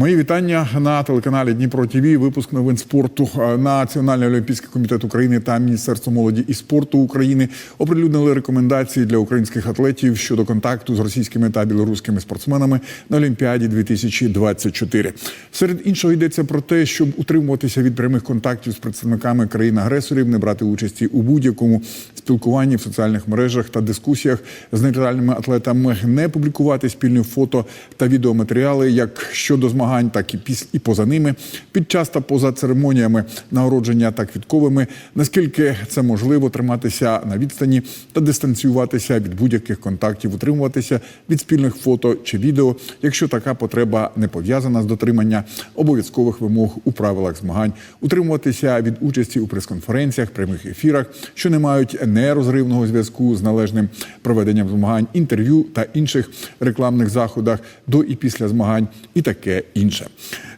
Мої вітання на телеканалі Дніпро ТВ. Випуск новин спорту. Національний олімпійський комітет України та Міністерство молоді і спорту України оприлюднили рекомендації для українських атлетів щодо контакту з російськими та білоруськими спортсменами на Олімпіаді 2024. Серед іншого йдеться про те, щоб утримуватися від прямих контактів з представниками країн-агресорів, не брати участі у будь-якому спілкуванні в соціальних мережах та дискусіях з нейтральними атлетами, не публікувати спільні фото та відеоматеріали як щодо змагань, так і після і поза ними, під час та поза церемоніями нагородження та квітковими, наскільки це можливо, триматися на відстані та дистанціюватися від будь-яких контактів, утримуватися від спільних фото чи відео, якщо така потреба не пов'язана з дотримання обов'язкових вимог у правилах змагань, утримуватися від участі у прес-конференціях, прямих ефірах, що не мають нерозривного зв'язку з належним проведенням змагань, інтерв'ю та інших рекламних заходах до і після змагань, і таке інше.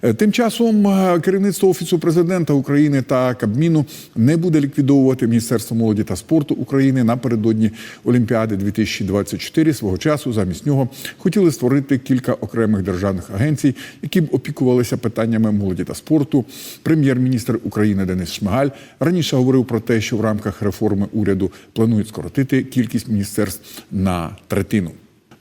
Е, Тим часом е, керівництво офісу президента України та Кабміну не буде ліквідовувати Міністерство молоді та спорту України напередодні Олімпіади 2024. Свого часу замість нього хотіли створити кілька окремих державних агенцій, які б опікувалися питаннями молоді та спорту. Прем'єр-міністр України Денис Шмигаль раніше говорив про те, що в рамках реформи уряду планують скоротити кількість міністерств на третину.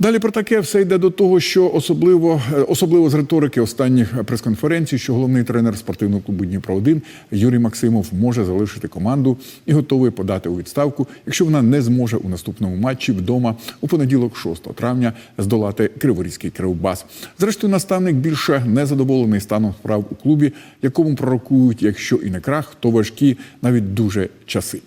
Далі про таке все йде до того, що особливо е, особливо з риторики останніх прес-конференцій, що головний тренер спортивного клубу Дніпро 1 Юрій Максимов може залишити команду і готовий подати у відставку, якщо вона не зможе у наступному матчі вдома у понеділок, 6 травня, здолати Криворізький Кривбас. Зрештою, наставник більше не задоволений станом справ у клубі, якому пророкують, якщо і не крах, то важкі, навіть дуже часи.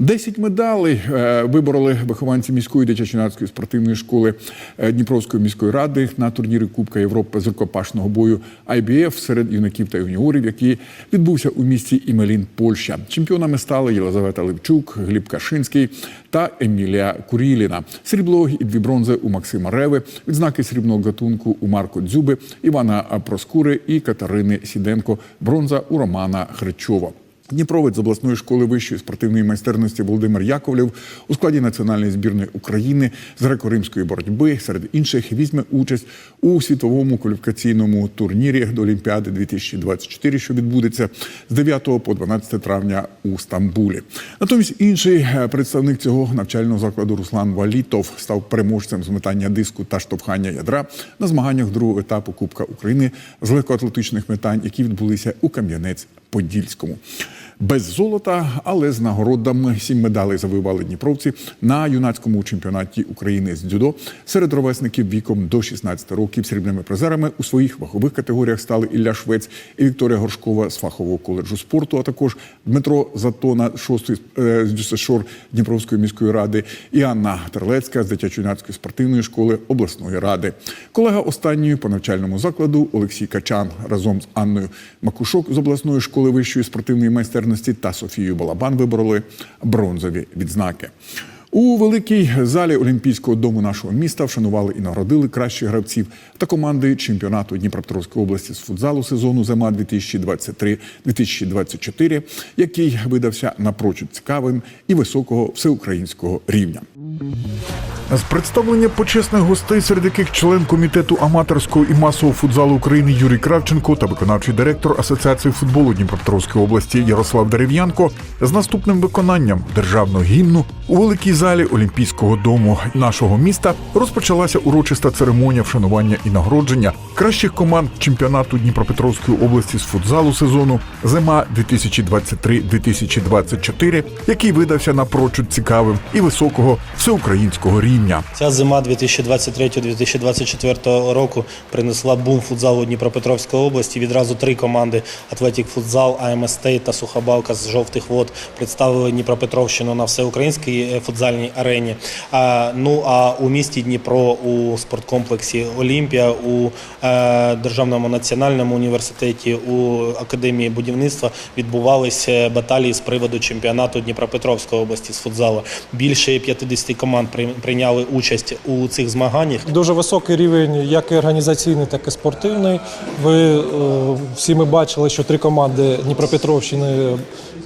Десять медалей е, вибороли вихованці міської дитячо-юнацької спортивної школи е, Дніпровської міської ради на турнірі Кубка Європи з рукопашного бою IBF серед юнаків та юніорів, який відбувся у місті Імелін, Польща. Чемпіонами стали Єлизавета Левчук, Гліб Кашинський та Емілія Куріліна. Срібло і дві бронзи у Максима Реви, відзнаки срібного гатунку у Марко Дзюби, Івана Проскури і Катерини Сіденко. Бронза у Романа Хричова. Дніпровець з обласної школи вищої спортивної майстерності Володимир Яковлєв у складі національної збірної України з греко-римської боротьби серед інших візьме участь у світовому кваліфікаційному турнірі до Олімпіади 2024, що відбудеться з 9 по 12 травня у Стамбулі. Натомість інший е, представник цього навчального закладу Руслан Валітов став переможцем з метання диску та штовхання ядра на змаганнях другого етапу Кубка України з легкоатлетичних метань, які відбулися у Кам'янець-Подільському. Без золота, але з нагородами сім медалей завоювали дніпровці на юнацькому чемпіонаті України з дзюдо серед ровесників віком до 16 років. Срібними призерами у своїх вагових категоріях стали Ілля Швець і Вікторія Горшкова з фахового коледжу спорту, а також Дмитро Затона, шостий е, з Дюсешор Дніпровської міської ради, і Анна Терлецька з дитячо-юнацької спортивної школи обласної ради. Колега останньої по навчальному закладу Олексій Качан разом з Анною Макушок з обласної школи вищої спортивної майстерності та Софією Балабан вибороли бронзові відзнаки. У великій залі Олімпійського дому нашого міста вшанували і нагородили кращих гравців та команди чемпіонату Дніпропетровської області з футзалу сезону зима 2023-2024, який видався напрочуд цікавим і високого всеукраїнського рівня. З представлення почесних гостей, серед яких член комітету аматорського і масового футзалу України Юрій Кравченко та виконавчий директор Асоціації футболу Дніпропетровської області Ярослав Дерев'янко з наступним виконанням державного гімну у великій залі Олімпійського дому нашого міста розпочалася урочиста церемонія вшанування і нагородження кращих команд чемпіонату Дніпропетровської області з футзалу сезону зима 2023-2024, який видався напрочуд цікавим і високого всеукраїнського рівня. Ця зима 2023-2024 року принесла бум футзалу Дніпропетровської області. Відразу три команди Атлетік Футзал, АМС Стейт та Сухобалка з жовтих вод представили Дніпропетровщину на всеукраїнській е, футзальній арені. А, ну а у місті Дніпро у спорткомплексі Олімпія, у е, Державному національному університеті, у академії будівництва відбувалися баталії з приводу чемпіонату Дніпропетровської області з футзалу. Більше 50 команд при- прийняли участь у цих змаганнях. Дуже високий рівень, як і організаційний, так і спортивний. Ви е, всі ми бачили, що три команди Дніпропетровщини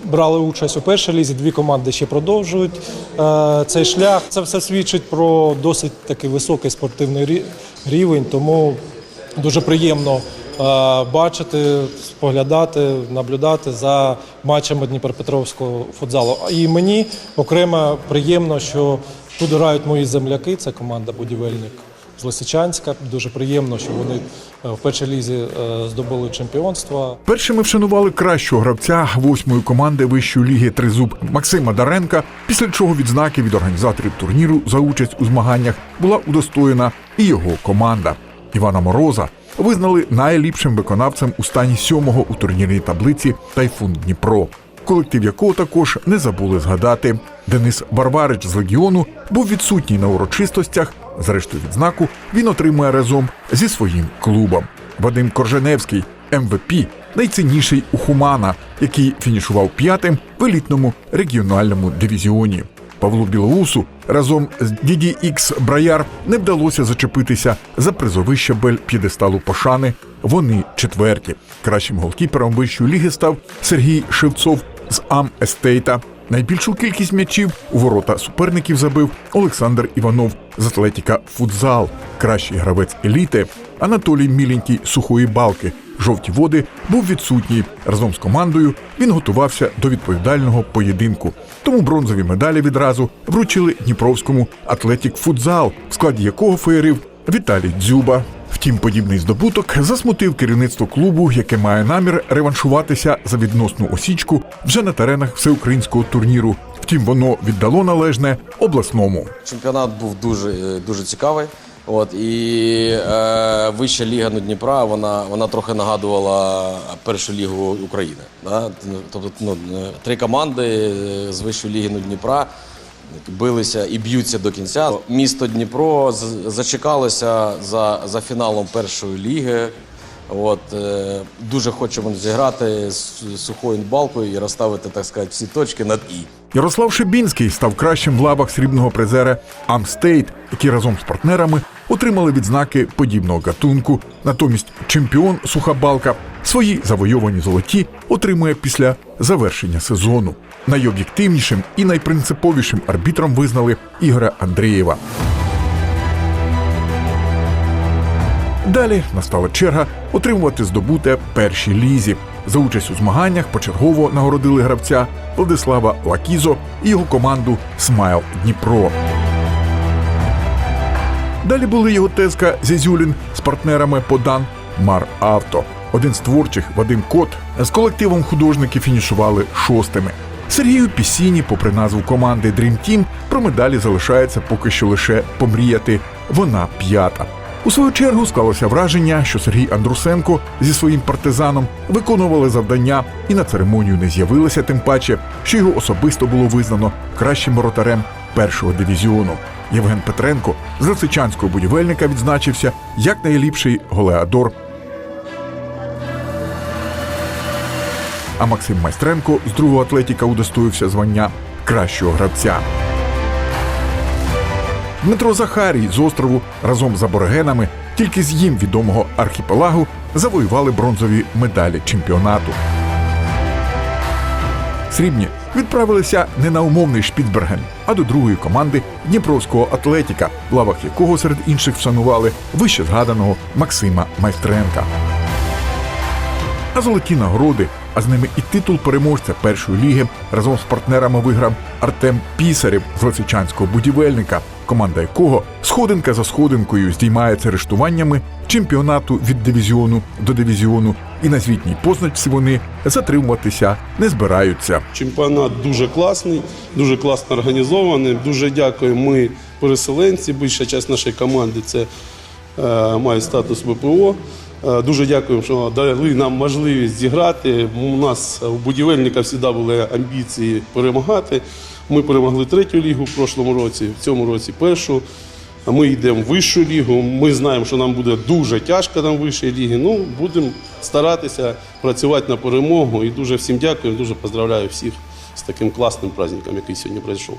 брали участь у першій лізі, дві команди ще продовжують е, цей шлях. Це все свідчить про досить такий високий спортивний рівень, тому дуже приємно бачити, споглядати, наблюдати за матчами Дніпропетровського футзалу. І мені окремо приємно, що тут грають мої земляки. Це команда будівельник з Лисичанська. Дуже приємно, що вони е, в першій лізі е, здобули чемпіонство. Першими вшанували кращого гравця восьмої команди вищої ліги Тризуб Максима Даренка, після чого відзнаки від організаторів турніру за участь у змаганнях була удостоєна і його команда. Івана Мороза визнали найліпшим виконавцем у стані сьомого у турнірній таблиці Тайфун Дніпро. Колектив якого також не забули згадати. Денис Варварич з легіону був відсутній на урочистостях. Зрештою, відзнаку він отримує разом зі своїм клубом. Вадим Корженевський, МВП, найцінніший у Хумана, який фінішував п'ятим в елітному регіональному дивізіоні. Павлу Білоусу разом з Діді Ікс Браяр не вдалося зачепитися за призовий щабель п'єдесталу пошани. Вони четверті. Кращим голкіпером вищої ліги став Сергій Шевцов з Ам Естейта. Найбільшу кількість м'ячів у ворота суперників забив Олександр Іванов з Атлетіка Футзал. Кращий гравець еліти Анатолій Міленький сухої балки. Жовті води був відсутній. Разом з командою він готувався до відповідального поєдинку. Тому бронзові медалі відразу вручили Дніпровському Атлетік Футзал, в складі якого феєрив Віталій Дзюба. Втім, подібний здобуток засмутив керівництво клубу, яке має намір реваншуватися за відносну осічку вже на теренах всеукраїнського турніру. Втім, воно віддало належне обласному. Чемпіонат був дуже, е, дуже цікавий. От, і е, вища ліга ну, Дніпра вона, вона трохи нагадувала першу лігу України. Да? Тобто ну, е, три команди е, з вищої ліги ну, Дніпра билися і б'ються до кінця. Місто Дніпро зачекалося за, за фіналом першої ліги. От, е, дуже хочемо зіграти з сухою балкою і розставити, так сказати, всі точки над І. Ярослав Шибінський став кращим в лавах срібного призера Амстейт, які разом з партнерами отримали відзнаки подібного гатунку. Натомість чемпіон Сухабалка свої завойовані золоті отримує після завершення сезону. Найоб'єктивнішим і найпринциповішим арбітром визнали Ігоря Андрієва. Далі настала черга отримувати здобуте першій лізі. За участь у змаганнях почергово нагородили гравця Владислава Лакізо і його команду Смайл Дніпро. Далі були його тезка Зізюлін з партнерами Подан Мар Авто. Один з творчих Вадим Кот з колективом художників фінішували шостими. Сергію Пісіні, попри назву команди Dream Team, про медалі залишається поки що лише помріяти. Вона п'ята. У свою чергу склалося враження, що Сергій Андрусенко зі своїм партизаном виконували завдання і на церемонію не з'явилися, тим паче, що його особисто було визнано кращим воротарем першого дивізіону. Євген Петренко з Лисичанського будівельника відзначився як найліпший голеадор. А Максим Майстренко з другого атлетіка удостоївся звання кращого гравця. Дмитро Захарій з острову разом з аборигенами, тільки з їм відомого архіпелагу, завоювали бронзові медалі чемпіонату. Срібні відправилися не на умовний Шпіцберген, а до другої команди Дніпровського атлетіка, в лавах якого серед інших вшанували вище згаданого Максима Майстренка. А золоті нагороди, а з ними і титул переможця першої ліги разом з партнерами виграв Артем Пісарєв з Лисичанського будівельника, команда якого сходинка за сходинкою здіймається рештуваннями чемпіонату від дивізіону до дивізіону, і на звітній позначці вони затримуватися не збираються. Чемпіонат дуже класний, дуже класно організований. Дуже дякую. Ми переселенці. Більша частина нашої команди це е, має статус ВПО. Е, дуже дякуємо, що дали нам можливість зіграти. У нас у будівельника завжди були амбіції перемагати. Ми перемогли третю лігу в прошлому році, в цьому році першу. Ми йдемо в вищу лігу. Ми знаємо, що нам буде дуже тяжко там в лігі. Ну, будемо старатися працювати на перемогу. І дуже всім дякую, дуже поздравляю всіх з таким класним праздником, який сьогодні пройшов.